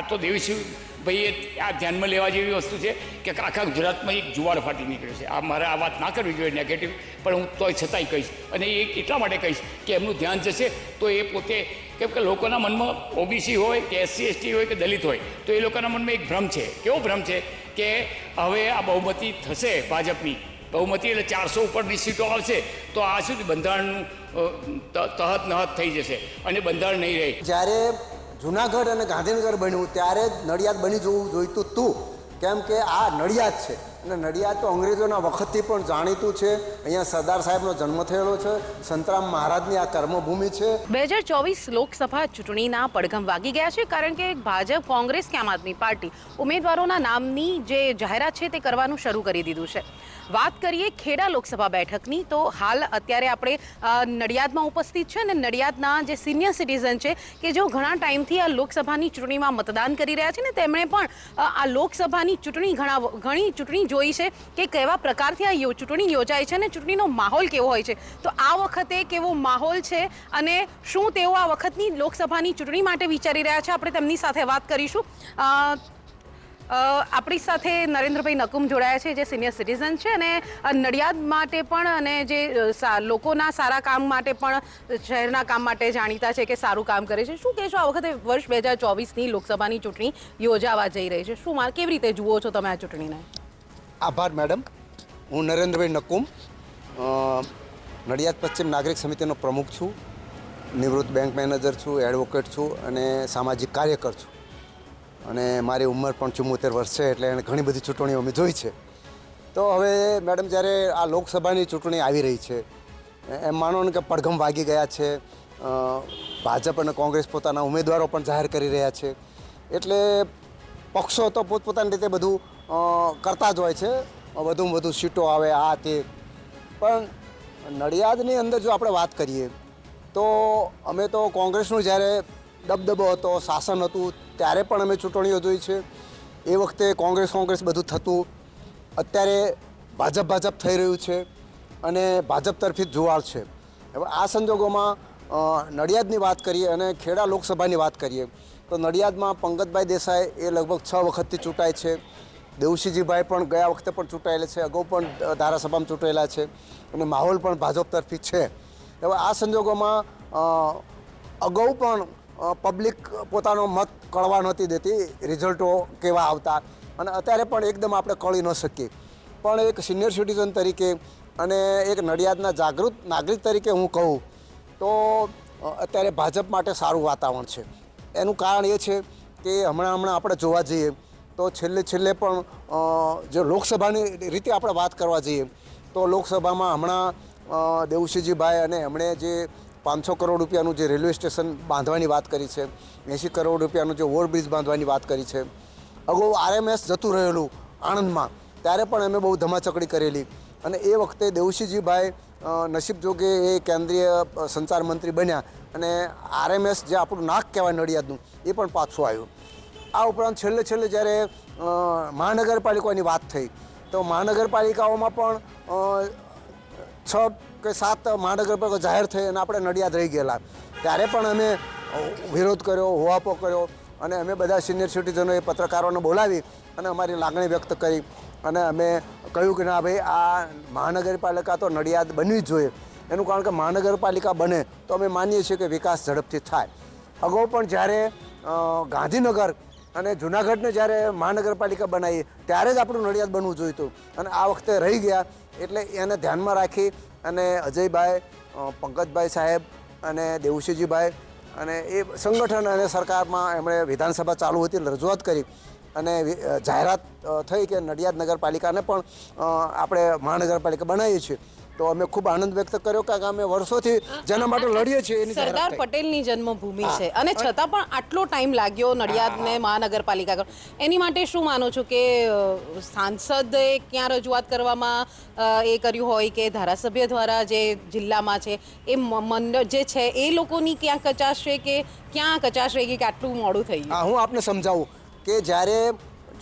આ તો દેવીસિંહ ભાઈએ આ ધ્યાનમાં લેવા જેવી વસ્તુ છે કે આખા ગુજરાતમાં એક જુવાર ફાટી નીકળ્યો છે. આ મારે આ વાત ના કરવી જોઈએ નેગેટિવ પણ હું તોય છતાંય કહીશ અને એ એટલા માટે કહીશ કે એમનું ધ્યાન જશે તો એ પોતે કેમ કે લોકોના મનમાં ઓબીસી હોય કે એસસી એસટી હોય કે દલિત હોય, તો એ લોકોના મનમાં એક ભ્રમ છે. કેવો ભ્રમ છે કે હવે આ બહુમતી થશે ભાજપની. બહુમતી એટલે ચારસો ઉપરની સીટો આવશે, તો આ શું બંધારણનું તહત નહત થઈ જશે અને બંધારણ નહીં રહે. જ્યારે જુનાગઢ અને ગાંધીનગર બન્યું ત્યારે જ નડિયાદ બની જવું જોઈતું તું. કેમ કે આ નડિયાદ છે. અને નડિયાદ તો અંગ્રેજોના વખતથી પણ જાણીતું છે. અહીંયા સરદાર સાહેબનો જન્મ થયેલો છે. સંતરામ મહારાજની આ કર્મભૂમિ છે. બે હજાર ચોવીસ લોકસભા ચૂંટણીના પડઘમ વાગી ગયા છે. કારણ કે ભાજપ, કોંગ્રેસ કે આમ આદમી પાર્ટી ઉમેદવારોના નામની જે જાહેરાત છે તે કરવાનું શરૂ કરી દીધું છે. વાત કરીએ ખેડા લોકસભા બેઠકની, તો હાલ અત્યારે આપણે નડિયાદમાં ઉપસ્થિત છે અને નડિયાદના જે સિનિયર સિટીઝન છે કે જેઓ ઘણા ટાઈમથી આ લોકસભાની ચૂંટણીમાં મતદાન કરી રહ્યા છે ને તેમણે પણ આ લોકસભાની ચૂંટણી ઘણા, ઘણી ચૂંટણી જોઈ છે કે કેવા પ્રકારથી આ ચૂંટણી યોજાય છે અને ચૂંટણીનો માહોલ કેવો હોય છે. તો આ વખતે કેવો માહોલ છે અને શું તેઓ આ વખતની લોકસભાની ચૂંટણી માટે વિચારી રહ્યા છે, આપણે તેમની સાથે વાત કરીશું. આપણી સાથે નરેન્દ્રભાઈ નકુમ જોડાયા છે, જે સિનિયર સિટીઝન છે અને નડિયાદ માટે પણ અને જે લોકોના સારા કામ માટે પણ શહેરના કામ માટે જાણીતા છે કે સારું કામ કરે છે. શું કહેશો, આ વખતે વર્ષ બે હજાર ચોવીસની લોકસભાની ચૂંટણી યોજાવા જઈ રહી છે. શું કેવી રીતે જુઓ છો તમે આ ચૂંટણીને? આભાર, મેડમ. હું નરેન્દ્રભાઈ નકુમ નડિયાદ પશ્ચિમ નાગરિક સમિતિનો પ્રમુખ છું. નિવૃત્ત બેંક મેનેજર છું, એડવોકેટ છું અને સામાજિક કાર્યકર છું. અને મારી ઉંમર પણ ચુમ્મોતેર વર્ષ છે એટલે એને ઘણી બધી ચૂંટણીઓ અમે જોઈ છે. તો હવે મેડમ, જ્યારે આ લોકસભાની ચૂંટણી આવી રહી છે, એમ માનો ને કે પડઘમ વાગી ગયા છે ભાજપ અને કોંગ્રેસ પોતાના ઉમેદવારો પણ જાહેર કરી રહ્યા છે. એટલે પક્ષો તો પોતપોતાની રીતે બધું કરતા જ હોય છે, વધુમાં વધુ સીટો આવે, આ તે. પણ નડિયાદની અંદર જો આપણે વાત કરીએ, તો અમે તો કોંગ્રેસનું જ્યારે દબદબો હતો, શાસન હતું ત્યારે પણ અમે ચૂંટણીઓ યોજાઈ છે. એ વખતે કોંગ્રેસ કોંગ્રેસ બધું થતું. અત્યારે ભાજપ ભાજપ થઈ રહ્યું છે અને ભાજપ તરફી જ જુવાળ છે. હવે આ સંજોગોમાં નડિયાદની વાત કરીએ અને ખેડા લોકસભાની વાત કરીએ, તો નડિયાદમાં પંકજભાઈ દેસાઈ એ લગભગ છ વખતથી ચૂંટાય છે. દેવશીજીભાઈ પણ ગયા વખતે પણ ચૂંટાયેલા છે, અગાઉ પણ ધારાસભામાં ચૂંટાયેલા છે અને માહોલ પણ ભાજપ તરફી છે. હવે આ સંજોગોમાં અગાઉ પણ પબ્લિક પોતાનો મત કળવા નહોતી દેતી રિઝલ્ટો કેવા આવતા. અને અત્યારે પણ એકદમ આપણે કળી ન શકીએ. પણ એક સિનિયર સિટીઝન તરીકે અને એક નડિયાદના જાગૃત નાગરિક તરીકે હું કહું, તો અત્યારે ભાજપ માટે સારું વાતાવરણ છે. એનું કારણ એ છે કે હમણાં હમણાં આપણે જોવા જઈએ, તો છેલ્લે છેલ્લે પણ જો લોકસભાની રીતે આપણે વાત કરવા જઈએ, તો લોકસભામાં હમણાં દેવસિંહજીભાઈ અને એમણે જે પાંચસો કરોડ રૂપિયાનું જે રેલવે સ્ટેશન બાંધવાની વાત કરી છે એંસી કરોડ રૂપિયાનું જે ઓવરબ્રિજ બાંધવાની વાત કરી છે. અગાઉ આરએમએસ જતું રહેલું આણંદમાં, ત્યારે પણ અમે બહુ ધમાચકડી કરેલી. અને એ વખતે દેવશીજીભાઈ નસીબ જોગે એ કેન્દ્રીય સંચાર મંત્રી બન્યા અને આરએમએસ જે આપણું નાક કહેવાય નડિયાદનું, એ પણ પાછું આવ્યું. આ ઉપરાંત છેલ્લે છેલ્લે જ્યારે મહાનગરપાલિકાની વાત થઈ, તો મહાનગરપાલિકાઓમાં પણ છ કે સાત મહાનગરપાલિકા જાહેર થઈ અને આપણે નડિયાદ રહી ગયેલા. ત્યારે પણ અમે વિરોધ કર્યો હોવાપો કર્યો અને અમે બધા સિનિયર સિટીઝનોએ પત્રકારોને બોલાવી અને અમારી લાગણી વ્યક્ત કરી અને અમે કહ્યું કે ના ભાઈ, આ મહાનગરપાલિકા તો નડિયાદ બનવી જ જોઈએ. એનું કારણ કે મહાનગરપાલિકા બને તો અમે માનીએ છીએ કે વિકાસ ઝડપથી થાય. અગાઉ પણ જ્યારે ગાંધીનગર અને જુનાગઢને જ્યારે મહાનગરપાલિકા બનાવી, ત્યારે જ આપણું નડિયાદ બનવું જોઈતું. અને આ વખતે રહી ગયા, એટલે એને ધ્યાનમાં રાખી અને અજયભાઈ પંકજભાઈ સાહેબ અને દેવશીજીભાઈ અને એ સંગઠન અને સરકારમાં એમણે વિધાનસભા ચાલુ હતી, રજૂઆત કરી અને જાહેરાત થઈ કે નડિયાદ નગરપાલિકાને પણ આપણે મહાનગરપાલિકા બનાવીએ છીએ. તો અમે ખૂબ આનંદ વ્યક્ત કર્યો કારણ કે અમે વર્ષોથી જેના માટે લડીએ છીએ એની સરદાર પટેલની જન્મભૂમિ છે. અને છતાં પણ આટલો ટાઈમ લાગ્યો નડિયાદને મહાનગરપાલિકા કરો એની માટે શું માનો છો કે સાંસદે ક્યાં રજૂઆત કરવામાં એ કર્યું હોય કે ધારાસભ્ય દ્વારા જે જિલ્લામાં છે એ મંડળ જે છે એ લોકોની ક્યાં કચાશ છે કે ક્યાં કચાશ રહી ગઈ કે આટલું મોડું થઈ ગયું? હું આપને સમજાવું કે જ્યારે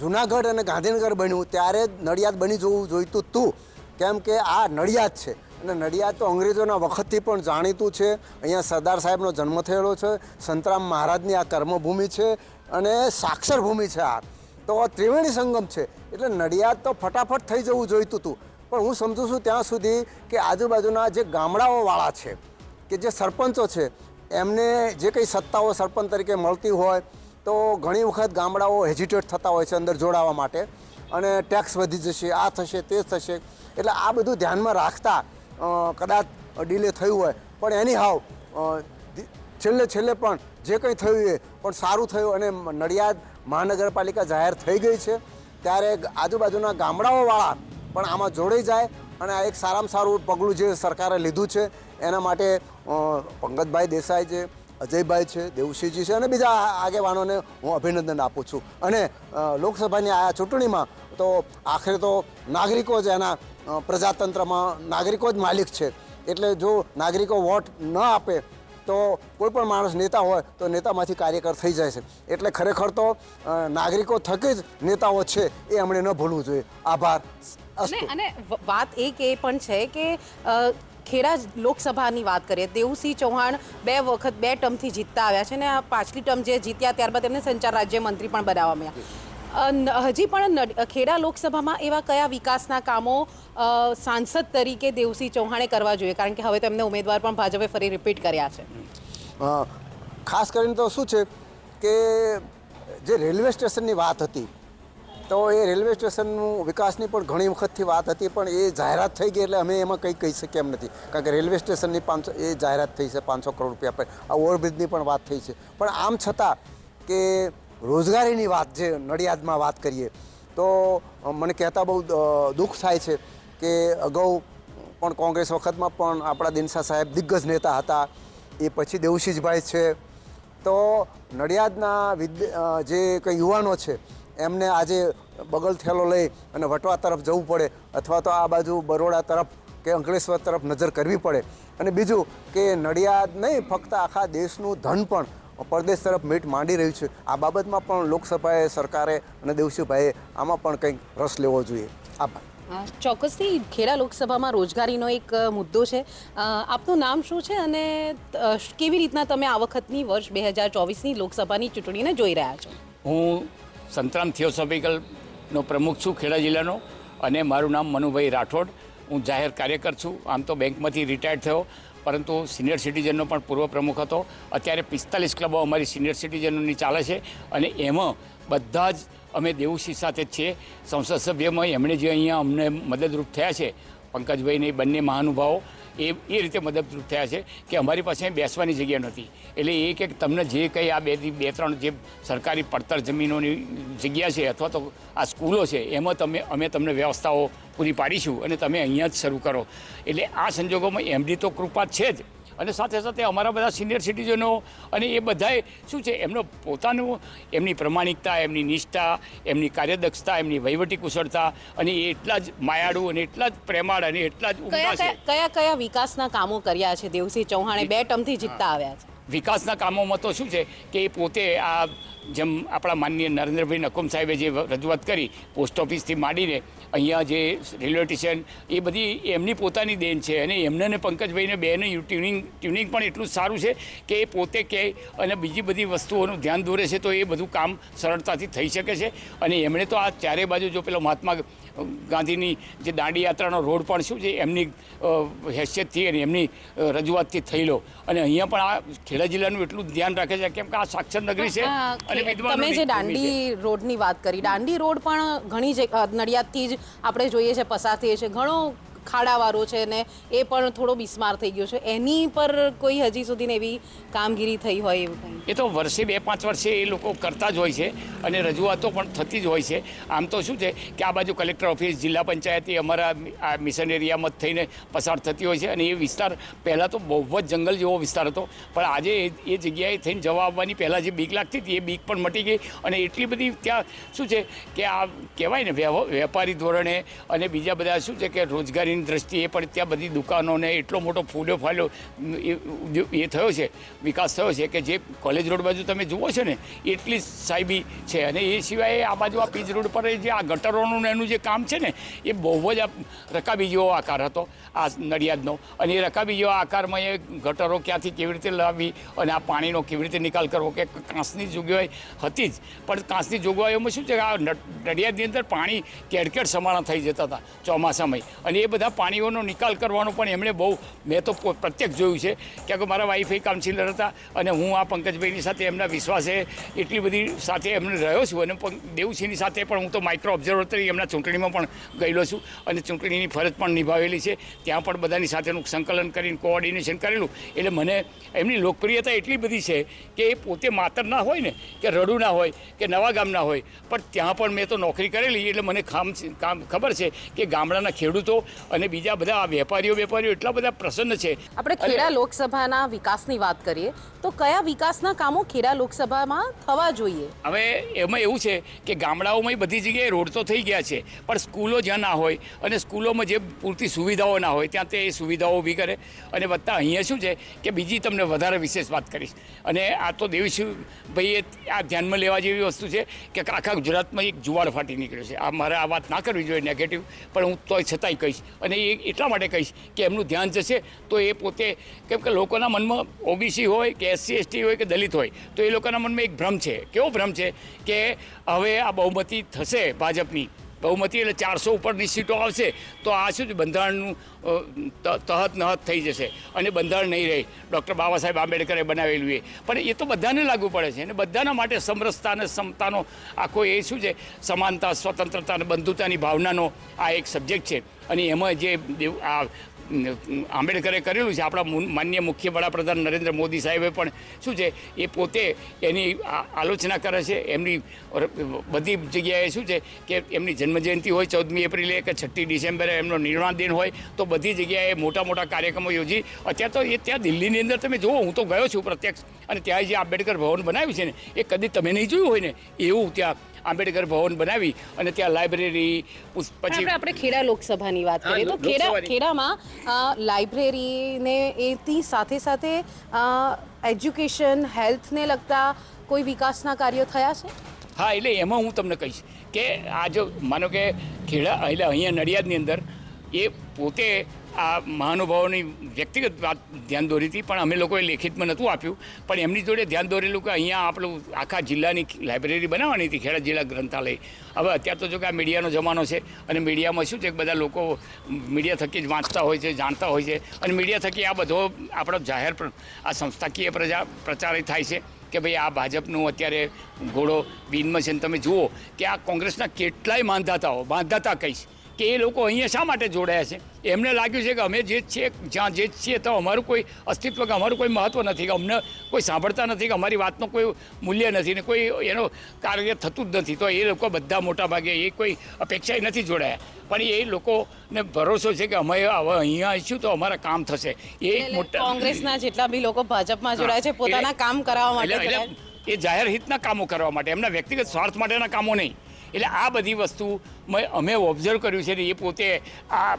જુનાગઢ અને ગાંધીનગર બન્યું ત્યારે નડિયાદ બની જવું જોઈતું તું. કેમ કે આ નડિયાદ છે. અને નડિયાદ તો અંગ્રેજોના વખતથી પણ જાણીતું છે. અહીંયા સરદાર સાહેબનો જન્મ થયેલો છે. સંતરામ મહારાજની આ કર્મભૂમિ છે અને સાક્ષર ભૂમિ છે આ. તો આ ત્રિવેણી સંગમ છે. એટલે નડિયાદ તો ફટાફટ થઈ જવું જોઈતું હતું પણ હું સમજુ છું ત્યાં સુધી કે આજુબાજુના જે ગામડાઓવાળા છે, કે જે સરપંચો છે, એમને જે કંઈ સત્તાઓ સરપંચ તરીકે મળતી હોય, તો ઘણી વખત ગામડાઓ હેજિટેટ થતા હોય છે અંદર જોડાવા માટે. અને ટેક્સ વધી જશે, આ થશે, તે થશે. એટલે આ બધું ધ્યાનમાં રાખતા કદાચ ડીલે થયું હોય. પણ એની હાવ છેલ્લે છેલ્લે પણ જે કંઈ થયું એ પણ સારું થયું અને નડિયાદ મહાનગરપાલિકા જાહેર થઈ ગઈ છે. ત્યારે આજુબાજુના ગામડાઓવાળા પણ આમાં જોડાઈ જાય અને આ એક સારામાં સારું પગલું જે સરકારે લીધું છે, એના માટે પંકજભાઈ દેસાઈ છે, અજયભાઈ છે, દેવસિંહજી છે અને બીજા આગેવાનોને હું અભિનંદન આપું છું. અને લોકસભાની આ ચૂંટણીમાં તો આખરે તો નાગરિકો જ એના પ્રજાતંત્રમાં નાગરિકો જ માલિક છે. એટલે જો નાગરિકો વોટ ન આપે, તો કોઈ પણ માણસ નેતા હોય, તો નેતામાંથી કાર્યકર થઈ જાય છે. એટલે ખરેખર તો નાગરિકો થકી જ નેતાઓ છે, એ એમણે ન ભૂલવું જોઈએ. આભાર. અને વાત એક એ પણ છે કે ખેડા લોકસભાની વાત કરીએ દેવુસિંહ ચૌહાણ બે વખત બે ટર્મથી જીતતા આવ્યા છે ને આ પાછલી ટર્મ જે જીત્યા ત્યારબાદ એમને સંચાર રાજ્યમંત્રી પણ બનાવવામાં આવ્યા હજી પણ ખેડા લોકસભામાં એવા કયા વિકાસના કામો સાંસદ તરીકે દેવસિંહ ચૌહાણે કરવા જોઈએ? કારણ કે હવે તેમને ઉમેદવાર પણ ભાજપે ફરી રિપીટ કર્યા છે. ખાસ કરીને તો શું છે કે જે રેલવે સ્ટેશનની વાત હતી, તો એ રેલવે સ્ટેશનનું વિકાસની પણ ઘણી વખતથી વાત હતી, પણ એ જાહેરાત થઈ ગઈ એટલે અમે એમાં કંઈ કહી શકીએ એમ નથી. કારણ કે રેલવે સ્ટેશનની પાંચસો, એ જાહેરાત થઈ છે પાંચસો કરોડ રૂપિયા પર. આ ઓવરબ્રિજની પણ વાત થઈ છે. પણ આમ છતાં કે રોજગારીની વાત જે નડિયાદમાં વાત કરીએ, તો મને કહેતા બહુ દુઃખ થાય છે કે અગાઉ પણ કોંગ્રેસ વખતમાં પણ આપણા દિનસા સાહેબ દિગ્ગજ નેતા હતા, એ પછી દેવશીજભાઈ છે. તો, નડિયાદના વિદ્ય જે કંઈ યુવાનો છે, એમને આજે બગલ થેલો લઈ અને વટવા તરફ જવું પડે અથવા તો આ બાજુ બરોડા તરફ કે અંકલેશ્વર તરફ નજર કરવી પડે. અને બીજું કે નડિયાદ નહીં, ફક્ત આખા દેશનું ધન પણ પરદેશ તરફ મીટ માંડી રહ્યું છે. આ બાબતમાં પણ લોકસભાએ સરકારે અને દેવશીભાઈએ આમાં પણ કંઈક રસ લેવો જોઈએ. આભાર. ચોક્કસથી ખેડા લોકસભામાં રોજગારીનો એક મુદ્દો છે. આપનું નામ શું છે અને કેવી રીતના તમે આ વખતની વર્ષ બે હજાર ચોવીસની લોકસભાની ચૂંટણીને જોઈ રહ્યા છો? હું સંતરામ થિયોસોફિકલનો પ્રમુખ છું ખેડા જિલ્લાનો અને મારું નામ મનુભાઈ રાઠોડ. હું જાહેર કાર્યકર છું. આમ તો બેંકમાંથી રિટાયર્ડ થયો. પરંતુ સિનિયર સિટીઝનનો પણ પૂર્વ પ્રમુખ હતો. અત્યારે પિસ્તાલીસ ક્લબો અમારી સિનિયર સિટીઝનોની ચાલે છે અને એમાં બધા જ અમે દેવુસિંહ સાથે જ છીએ. સંસદ સભ્યમાં એમણે જે અહીંયા અમને મદદરૂપ થયા છે, પંકજભાઈને બંને મહાનુભાવો એ એ રીતે મદદરૂપ થયા છે કે અમારી પાસે બેસવાની જગ્યા નથી એટલે એ કે તમને જે કંઈ આ બે બે, ત્રણ જે સરકારી પડતર જમીનોની જગ્યા છે અથવા તો આ સ્કૂલો છે, એમાં તમે, અમે તમને વ્યવસ્થાઓ પૂરી પાડીશું અને તમે અહીંયા જ શરૂ કરો. એટલે આ સંજોગોમાં એમની તો કૃપા છે જ. અને સાથે સાથે અમારા બધા સિનિયર સિટીઝનો અને એ બધાએ શું છે એમનો પોતાનું એમની પ્રમાણિકતા એમની નિષ્ઠા એમની કાર્યદક્ષતા એમની વહીવટી કુશળતા અને એ એટલા જ માયાળુ અને એટલા જ પ્રેમાળ અને એટલા જ ઉમદા છે. કયા કયા કયા વિકાસના કામો કર્યા છે દેવસિંહ ચૌહાણે બે ટર્મથી જીતતા આવ્યા છે. વિકાસના કામોમાં તો શું છે કે એ પોતે આ જેમ આપણા માનનીય નરેન્દ્રભાઈ નકુમ સાહેબે જે રજૂઆત કરી પોસ્ટ ઓફિસથી માંડીને અહીંયા જે રેલવે સ્ટેશન એ બધી એમની પોતાની દેન છે. અને એમને ને પંકજભાઈને બેને ટ્યુનિંગ ટ્યુનિંગ પણ એટલું સારું છે કે એ પોતે કહે અને બીજી બધી વસ્તુઓનું ધ્યાન દોરે છે તો એ બધું કામ સરળતાથી થઈ શકે છે. અને એમણે તો આ ચારે બાજુ જો પેલો મહાત્મા ગાંધીની જે દાંડી યાત્રાનો રોડ પણ શું છે એમની હેસિયતથી અને એમની રજૂઆતથી થયેલો. અને અહીંયા પણ આ ખેડા જિલ્લાનું એટલું ધ્યાન રાખે છે કેમ કે આ સાક્ષર નગરી છે તમે જે દાંડી રોડની વાત કરી દાંડી રોડ પણ ઘણી જ નડિયાદથી જ આપણે જોઈએ છે પસાર થઈએ છે. ઘણો ખાડાવાળો છે ને એ પણ થોડો બિસ્માર થઈ ગયો છે. એની પર કોઈ હજી સુધીને એવી કામગીરી થઈ હોય એવું એ તો વર્ષે બે પાંચ વર્ષે એ લોકો કરતા જ હોય છે અને રજૂઆતો પણ થતી જ હોય છે. આમ તો શું છે કે આ બાજુ કલેક્ટર ઓફિસ, જિલ્લા પંચાયત અમારા આ મિશન એરિયામાં થઈને પસાર થતી હોય છે અને એ વિસ્તાર પહેલાં તો બહુ જ જંગલ જેવો વિસ્તાર હતો. પણ આજે એ જગ્યાએ થઈને જવા આવવાની પહેલાં જે બીક લાગતી હતી એ બીક પણ મટી ગઈ અને એટલી બધી ત્યાં શું છે કે આ કહેવાય ને વેપારી ધોરણે અને બીજા બધા શું છે કે રોજગારીની દ્રષ્ટિએ પણ ત્યાં બધી દુકાનોને એટલો મોટો ફૂલ્યો ફાલ્યો એ થયો છે, વિકાસ થયો છે કે જે કોલેજ રોડ બાજુ તમે જુઓ છો ને, એટલી સાહેબી છે. અને એ સિવાય આ બાજુ આ પીચ રોડ પર જે આ ગટરોનું એનું જે કામ છે ને, એ બહુ જ રકાબી જેવો આકાર હતો, આ નડિયાદનો. અને એ રકાબી જેવા આકારમાં એ ગટરો ક્યાંથી કેવી રીતે લાવવી અને આ પાણીનો કેવી રીતે નિકાલ કરવો કે કાંસની જોગવાઈ હતી જ. પણ કાંસની જોગવાઈઓમાં શું છે કે આ નડ- નડિયાદની અંદર પાણી કેડકેડ સમાણા થઈ જતા હતા ચોમાસામાં. અને એ બધા પાણીઓનો નિકાલ કરવાનો પણ એમણે બહુ, મેં તો પ્રત્યક્ષ જોયું છે કે મારા વાઈફ કાઉન્સિલર હતા અને હું આ પંકજભાઈની સાથે એમના વિશ્વાસે એટલી બધી સાથે એમને રહ્યો છું અને પણ દેવસિંહની સાથે પણ હું તો માઇક્રો ઓબ્ઝર્વર તરીકે એમના ચૂંટણીમાં પણ ગયેલો છું અને ચૂંટણીની ફરજ પણ નિભાવેલી છે. ત્યાં પણ બધાની સાથેનું સંકલન કરીને કોઓર્ડિનેશન કરેલું. એટલે મને એમની લોકપ્રિયતા એટલી બધી છે કે એ પોતે માતર ના હોય ને, કે રડું ના હોય, કે નવા ગામના હોય. પણ ત્યાં પણ મેં તો નોકરી કરેલી એટલે મને ખામ કામ ખબર છે કે ગામડાના ખેડૂતો અને બીજા બધા વેપારીઓ વેપારીઓ એટલા બધા પ્રસન્ન છે. આપણે ખેડા લોકસભાના વિકાસની વાત કરીએ તો કયા વિકાસના કામો ખેડા લોકસભામાં થવા જોઈએ? હવે એમાં એવું છે કે ગામડાઓમાં બધી જગ્યાએ રોડ તો થઈ ગયા છે, પણ સ્કૂલો જ્યાં ના હોય અને સ્કૂલોમાં જે પૂરતી સુવિધાઓ ના હોય, ત્યાં તે સુવિધાઓ ઊભી કરે. અને વત્તા અહીંયા શું છે કે બીજી તમને વધારે વિશેષ વાત કરીશ. અને આ તો દેવીશિવ ભાઈએ આ ધ્યાનમાં લેવા જેવી વસ્તુ છે કે આખા ગુજરાતમાં એક જુવાળ ફાટી નીકળ્યો છે. આ મારે આ વાત ના કરવી જોઈએ નેગેટિવ પણ હું તોય છતાંય કહીશ. અને એ એટલા માટે કહીશ કે એમનું ધ્યાન જશે તો એ પોતે, કેમ કે લોકોના મનમાં ઓબીસી હોય કે એસસી એસટી હોય કે દલિત હોય, તો એ લોકોના મનમાં એક ભ્રમ છે. કેવો ભ્રમ છે? કે હવે આ બહુમતી થશે ભાજપની. બહુમતી એટલે ચારસો ઉપરની સીટો આવશે, તો આ શું બંધારણનું તહત નહત થઈ જશે. અને બંધારણ નહીં રહે. ડૉક્ટર બાબા સાહેબ આંબેડકરે બનાવેલું એ. પણ એ તો બધાને લાગુ પડે છે. અને બધાના માટે સમરસતા અને સમતાનો આખો એ શું છે? સમાનતા, સ્વતંત્રતા અને બંધુતાની ભાવનાનો આ એક સબ્જેક્ટ છે. અને એમાં જે આ આંબેડકરે કરેલું છે. આપણા માન્ય મુખ્ય વડાપ્રધાન નરેન્દ્ર મોદી સાહેબે પણ શું છે, એ પોતે એની આલોચના કરે છે. એમની બધી જગ્યાએ શું છે કે એમની જન્મજયંતિ હોય ચૌદમી એપ્રિલે કે છઠ્ઠી ડિસેમ્બરે એમનો નિર્માણ દિન હોય, તો બધી જગ્યાએ મોટા મોટા કાર્યક્રમો યોજી. અત્યારે તો એ ત્યાં દિલ્હીની અંદર તમે જુઓ, હું તો ગયો છું પ્રત્યક્ષ. અને ત્યાં જે આંબેડકર ભવન બનાવ્યું છે ને, એ કદી તમે નહીં જોયું હોય ને? એવું ત્યાં આંબેડકર ભવન બનાવી અને ત્યાં લાઇબ્રેરી પછી આપણે આપણે ખેડા લોકસભાની વાત કરીએ. તો ખેડા ખેડામાં લાઇબ્રેરીને એથી સાથે સાથે એજ્યુકેશન હેલ્થને લગતા કોઈ વિકાસના કાર્યો થયા છે? હા એટલે એમાં હું તમને કહીશ કે આ જો માનો કે ખેડા એટલે અહીંયા નડિયાદની અંદર એ પોતે આ મહાનુભાવોની વ્યક્તિગત વાત ધ્યાન દોરી હતી, પણ અમે લોકોએ લેખિતમાં નહોતું આપ્યું. પણ એમની જોડે ધ્યાન દોરેલું કે અહીંયા આપણું આખા જિલ્લાની લાઇબ્રેરી બનાવવાની હતી, ખેડા જિલ્લા ગ્રંથાલય. હવે અત્યારે તો જો કે આ મીડિયાનો જમાનો છે અને મીડિયામાં શું છે કે બધા લોકો મીડિયા થકી જ વાંચતા હોય છે, જાણતા હોય છે અને મીડિયા થકી આ બધો આપણો જાહેર પણ આ સંસ્થાકીય પ્રજા પ્રચારિત થાય છે કે ભાઈ આ ભાજપનું અત્યારે ઘોડો બિનમાં છે. ને તમે જુઓ કે આ કોંગ્રેસના કેટલાય માંધાતાઓ માંધાતા કહીશ કે એ લોકો અહીંયા શા માટે જોડાયા છે? એમને લાગ્યું છે કે અમે જે છીએ જ્યાં જે છીએ તો અમારું કોઈ અસ્તિત્વ કે અમારું કોઈ મહત્ત્વ નથી કે અમને કોઈ સાંભળતા નથી કે અમારી વાતનો કોઈ મૂલ્ય નથી ને કોઈ એનો કાર્ય થતું જ નથી. તો એ લોકો બધા મોટા ભાગે એ કોઈ અપેક્ષાએ નથી જોડાયા. પણ એ લોકોને ભરોસો છે કે અમે હવે અહીંયા આવીશું તો અમારા કામ થશે. એ મોટા કોંગ્રેસના જેટલા બી લોકો ભાજપમાં જોડાય છે પોતાના કામ કરાવવા માટે એ જાહેર હિતના કામો કરવા માટે. એમના વ્યક્તિગત સ્વાર્થ માટેના કામો નહીં. એટલે આ બધી વસ્તુ મેં- અમે ઓબ્ઝર્વ કર્યું છે ને એ પોતે આ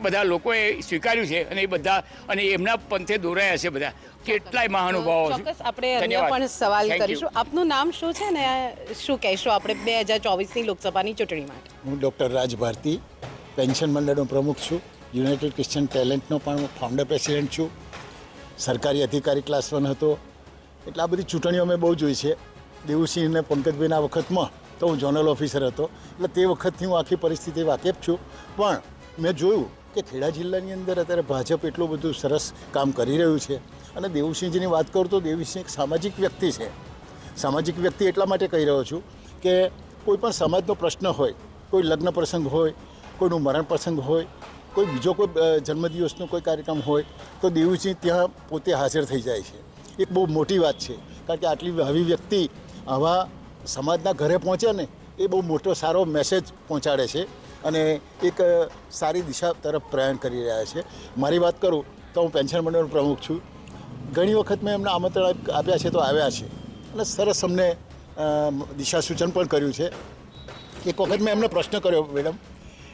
બધા લોકોએ સ્વીકાર્યું છે અને એ બધા અને એમના પંથે દોરાયા છે બધા. કેટલાય મહાનુભાવો છે. ચોક્કસ આપણે અન્ય પણ સવાલ કરીશું. આપનું નામ શું છે ને શું કહેશો આપણે બે હજાર ચોવીસની લોકસભાની ચૂંટણી માટે? હું ડૉક્ટર રાજ ભારતી પેન્શન મંડળનો પ્રમુખ છું. યુનાઇટેડ ક્રિશ્ચન ટેલેન્ટનો પણ ફાઉન્ડર પ્રેસિડેન્ટ છું. સરકારી અધિકારી ક્લાસ વન હતો. એટલે આ બધી ચૂંટણીઓ મેં બહુ જોઈ છે. દેવુસિંહ અને પંકજભાઈના વખતમાં તો હું ઝોનલ ઓફિસર હતો. એટલે તે વખતથી હું આખી પરિસ્થિતિ વાકેફ છું. પણ મેં જોયું કે ખેડા જિલ્લાની અંદર અત્યારે ભાજપ એટલું બધું સરસ કામ કરી રહ્યું છે. અને દેવુસિંહજીની વાત કરું તો દેવુસિંહ એક સામાજિક વ્યક્તિ છે. સામાજિક વ્યક્તિ એટલા માટે કહી રહ્યો છું કે કોઈ પણ સમાજનો પ્રશ્ન હોય, કોઈ લગ્ન પ્રસંગ હોય, કોઈનું મરણ પ્રસંગ હોય, કોઈ બીજો કોઈ જન્મદિવસનો કોઈ કાર્યક્રમ હોય, તો દેવુસિંહ ત્યાં પોતે હાજર થઈ જાય છે. એક બહુ મોટી વાત છે. કારણ કે આટલી આવી વ્યક્તિ આવા સમાજના ઘરે પહોંચે ને એ બહુ મોટો સારો મેસેજ પહોંચાડે છે અને એક સારી દિશા તરફ પ્રયાણ કરી રહ્યા છે. મારી વાત કરું તો હું પેન્શન મંડળનો પ્રમુખ છું. ઘણી વખત મેં એમને આમંત્રણ આપ્યા છે તો આવ્યા છે. અને સરસ અમને અમ, દિશા સૂચન પણ કર્યું છે. એક વખત મેં એમને પ્રશ્ન કર્યો મેડમ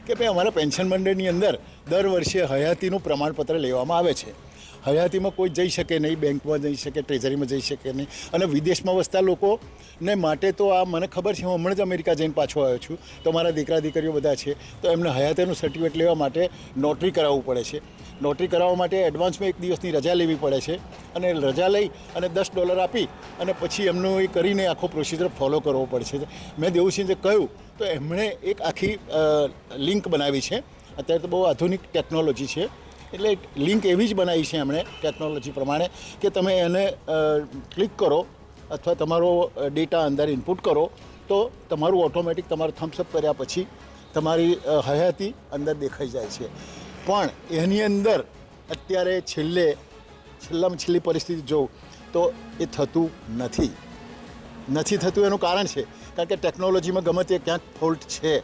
કે ભાઈ અમારા પેન્શન મંડળની અંદર દર વર્ષે હયાતીનું પ્રમાણપત્ર લેવામાં આવે છે. હયાતીમાં કોઈ જઈ શકે નહીં, બેંકમાં જઈ શકે, ટ્રેઝરીમાં જઈ શકે નહીં. અને વિદેશમાં વસતા લોકોને માટે તો આ મને ખબર છે, હું હમણાં જ અમેરિકા જઈને પાછો આવ્યો છું. તો મારા દીકરા દીકરીઓ બધા છે, તો એમને હયાતીનું સર્ટિફિકેટ લેવા માટે નોટરી કરાવવું પડે છે. નોટરી કરાવવા માટે એડવાન્સમાં એક દિવસની રજા લેવી પડે છે. અને રજા લઈ અને દસ ડોલર આપી અને પછી એમનું એ કરીને આખો પ્રોસિજર ફોલો કરવો પડશે મેં દેવુસિંહે કહ્યું, તો એમણે એક આખી લિંક બનાવી છે. અત્યારે તો બહુ આધુનિક ટેકનોલોજી છે. એટલે લિંક એવી જ બનાવી છે એમણે ટેકનોલોજી પ્રમાણે કે તમે એને ક્લિક કરો અથવા તમારો ડેટા અંદર ઇનપુટ કરો, તો તમારું ઓટોમેટિક તમારું થમ્સઅપ કર્યા પછી તમારી હયાતી અંદર દેખાઈ જાય છે. પણ એની અંદર અત્યારે છેલ્લે, છેલ્લામાં છેલ્લી પરિસ્થિતિ જોઉં તો એ થતું નથી. નથી થતું એનું કારણ છે. કારણ કે ટેકનોલોજીમાં ગમે તે ક્યાંક ફોલ્ટ છે.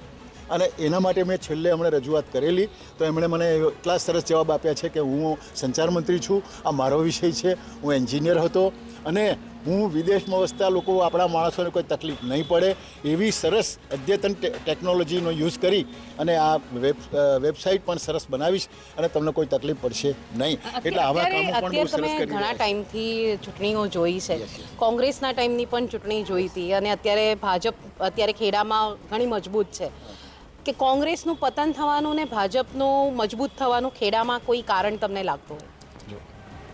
અને એના માટે મેં છેલ્લે હમણાં રજૂઆત કરેલી. તો એમણે મને એટલા સરસ જવાબ આપ્યા છે કે હું સંચાર મંત્રી છું, આ મારો વિષય છે, હું એન્જિનિયર હતો અને હું વિદેશમાં વસતા લોકો આપણા માણસોને કોઈ તકલીફ નહીં પડે એવી સરસ અદ્યતન ટેકનોલોજીનો યુઝ કરી અને આ વેબ વેબસાઇટ પણ સરસ બનાવીશ અને તમને કોઈ તકલીફ પડશે નહીં. એટલે આવા કામો પણ બહુ સરસ કરી ઘણા ટાઈમથી ચૂંટણીઓ જોઈ છે. કોંગ્રેસના ટાઈમની પણ ચૂંટણી જોઈ હતી અને અત્યારે ભાજપ અત્યારે ખેડામાં ઘણી મજબૂત છે. કે કોંગ્રેસનું પતન થવાનું ને ભાજપનું મજબૂત થવાનું ખેડામાં કોઈ કારણ તમને લાગતું હોય? જો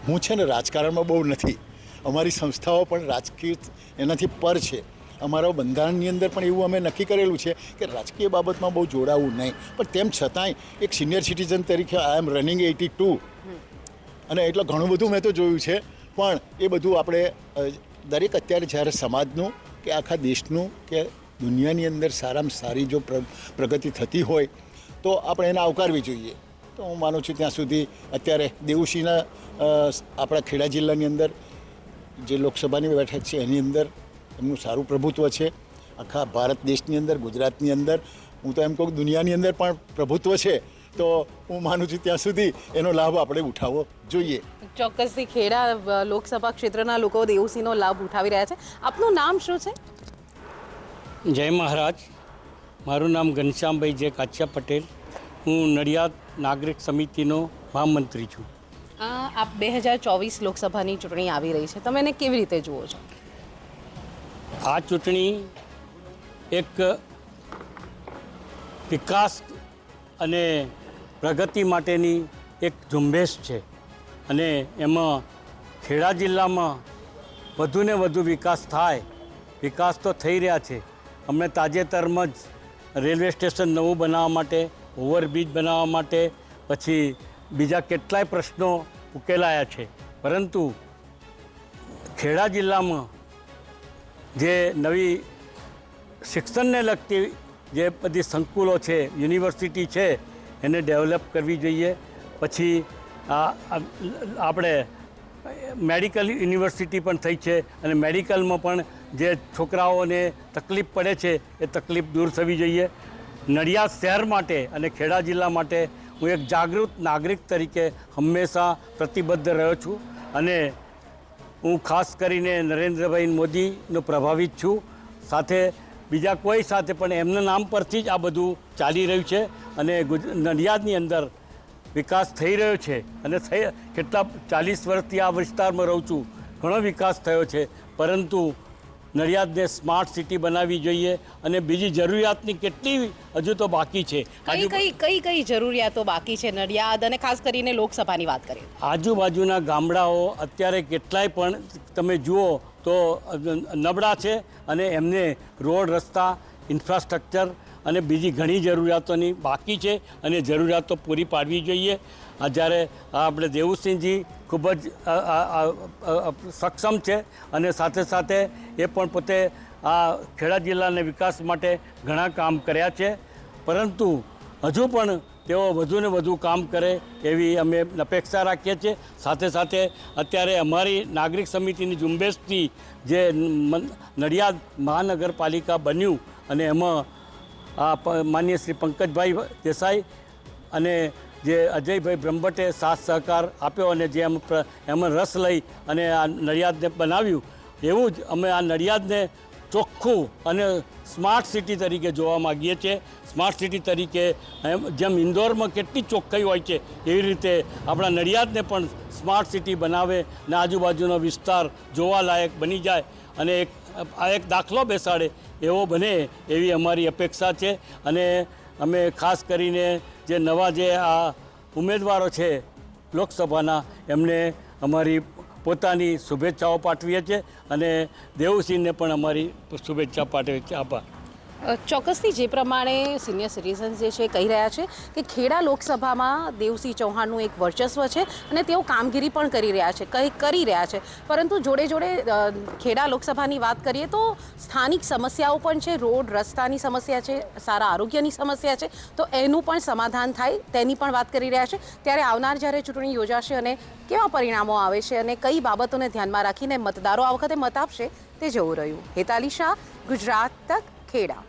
હું છે ને રાજકારણમાં બહુ નથી. અમારી સંસ્થાઓ પણ રાજકીય એનાથી પર છે. અમારા બંધારણની અંદર પણ એવું અમે નક્કી કરેલું છે કે રાજકીય બાબતમાં બહુ જોડાવું નહીં. પણ તેમ છતાંય એક સિનિયર સિટીઝન તરીકે I am running eighty two અને એટલે ઘણું બધું મેં તો જોયું છે. પણ એ બધું આપણે દરેક અત્યારે જ્યારે સમાજનું કે આખા દેશનું કે દુનિયાની અંદર સારામાં સારી જો પ્રગતિ થતી હોય, તો આપણે એને આવકારવી જોઈએ. તો હું માનું છું ત્યાં સુધી અત્યારે દેવુસિંહના આપણા ખેડા જિલ્લાની અંદર જે લોકસભાની બેઠક છે એની અંદર એમનું સારું પ્રભુત્વ છે. આખા ભારત દેશની અંદર ગુજરાતની અંદર. હું તો એમ કહું દુનિયાની અંદર પણ પ્રભુત્વ છે. તો હું માનું છું ત્યાં સુધી એનો લાભ આપણે ઉઠાવવો જોઈએ. ચોક્કસથી ખેડા લોકસભા ક્ષેત્રના લોકો દેવસીનો લાભ ઉઠાવી રહ્યા છે. આપનું નામ શું છે? જય મહારાજ. મારું નામ ઘનશ્યામભાઈ જે કાચ્યા પટેલ. હું નડિયાદ નાગરિક સમિતિનો મહામંત્રી છું. આપ બે હજાર ચોવીસ લોકસભાની ચૂંટણી આવી રહી છે. તમે એને કેવી રીતે જુઓ છો? આ ચૂંટણી એક વિકાસ અને પ્રગતિ માટેની એક ઝુંબેશ છે. અને એમાં ખેડા જિલ્લામાં વધુને વધુ વિકાસ થાય. વિકાસ તો થઈ રહ્યા છે. અમને તાજેતરમાં જ રેલવે સ્ટેશન નવું બનાવવા માટે, ઓવરબ્રિજ બનાવવા માટે, પછી બીજા કેટલાય પ્રશ્નો ઉકેલાયા છે. પરંતુ ખેડા જિલ્લામાં જે નવી શિક્ષણને લગતી જે બધી સંકુલો છે, યુનિવર્સિટી છે, એને ડેવલપ કરવી જોઈએ. પછી આ આપણે મેડિકલ યુનિવર્સિટી પણ થઈ છે અને મેડિકલમાં પણ જે છોકરાઓને તકલીફ પડે છે, એ તકલીફ દૂર થવી જોઈએ. નડિયાદ શહેર માટે અને ખેડા જિલ્લા માટે હું એક જાગૃત નાગરિક તરીકે હંમેશા પ્રતિબદ્ધ રહ્યો છું અને હું ખાસ કરીને નરેન્દ્રભાઈ મોદીનો પ્રભાવિત છું. સાથે બીજા કોઈ સાથે પણ એમના નામ પરથી જ આ બધું ચાલી રહ્યું છે અને નડિયાદની અંદર વિકાસ થઈ રહ્યો છે અને થઈ, કેટલા ચાલીસ વર્ષથી આ વિસ્તારમાં રહું છું. ઘણો વિકાસ થયો છે. પરંતુ નડિયાદને સ્માર્ટ સિટી બનાવવી જોઈએ અને બીજી જરૂરિયાતની કેટલી હજુ તો બાકી છે. કઈ કઈ કઈ કઈ જરૂરિયાતો બાકી છે નડિયાદ અને ખાસ કરીને લોકસભાની વાત કરીએ. આજુબાજુના ગામડાઓ અત્યારે કેટલાય પણ તમે જુઓ તો નબળા છે અને એમને રોડ રસ્તા ઇન્ફ્રાસ્ટ્રક્ચર અને બીજી ઘણી જરૂરિયાતોની બાકી છે અને જરૂરિયાતો પૂરી પાડવી જોઈએ. જ્યારે આપણે દેવુસિંહજી ખૂબ જ સક્ષમ છે અને સાથે સાથે એ પણ પોતે આ ખેડા જિલ્લાના વિકાસ માટે ઘણા કામ કર્યા છે. પરંતુ હજુ પણ તેઓ વધુને વધુ કામ કરે એવી અમે અપેક્ષા રાખીએ છીએ. સાથે સાથે અત્યારે અમારી નાગરિક સમિતિની ઝુંબેશથી જે નડિયાદ મહાનગરપાલિકા બન્યું અને એમાં આ માનનીય શ્રી પંકજભાઈ દેસાઈ અને જે અજયભાઈ બ્રહ્મભટ્ટે સાથ સહકાર આપ્યો અને જે એમ રસ લઈ અને આ નડિયાદને બનાવ્યું, એવું જ અમે આ નડિયાદને ચોખ્ખું અને સ્માર્ટ સિટી તરીકે જોવા માગીએ છીએ. સ્માર્ટ સિટી તરીકે એમ, જેમ ઇન્દોરમાં કેટલી ચોખ્ખાઈ હોય છે, એવી રીતે આપણા નડિયાદને પણ સ્માર્ટ સિટી બનાવે ને આજુબાજુનો વિસ્તાર જોવાલાયક બની જાય અને એક, આ એક દાખલો બેસાડે એવો બને એવી અમારી અપેક્ષા છે. અને અમે ખાસ કરીને જે નવા જે આ ઉમેદવારો છે લોકસભાના, એમને અમારી પોતાની શુભેચ્છાઓ પાઠવીએ છીએ અને દેવસિંહને પણ અમારી શુભેચ્છા પાઠવીએ છીએ. આભાર. ચોક્કસથી જે પ્રમાણે સિનિયર સિટીઝન્સ જે છે કહી રહ્યા છે કે ખેડા લોકસભામાં દેવસિંહ ચૌહાણનું એક વર્ચસ્વ છે અને તેઓ કામગીરી પણ કરી રહ્યા છે, કંઈ કરી રહ્યા છે. પરંતુ જોડે જોડે ખેડા લોકસભાની વાત કરીએ તો સ્થાનિક સમસ્યાઓ પણ છે, રોડ રસ્તાની સમસ્યા છે, સારા આરોગ્યની સમસ્યા છે, તો એનું પણ સમાધાન થાય તેની પણ વાત કરી રહ્યા છે. ત્યારે આવનાર જ્યારે ચૂંટણી યોજાશે અને કેવા પરિણામો આવે છે અને કઈ બાબતોને ધ્યાનમાં રાખીને મતદારો આ વખતે મત આપશે તે જવું રહ્યું. હેતાલી શાહ ગુજરાત તક ખેડા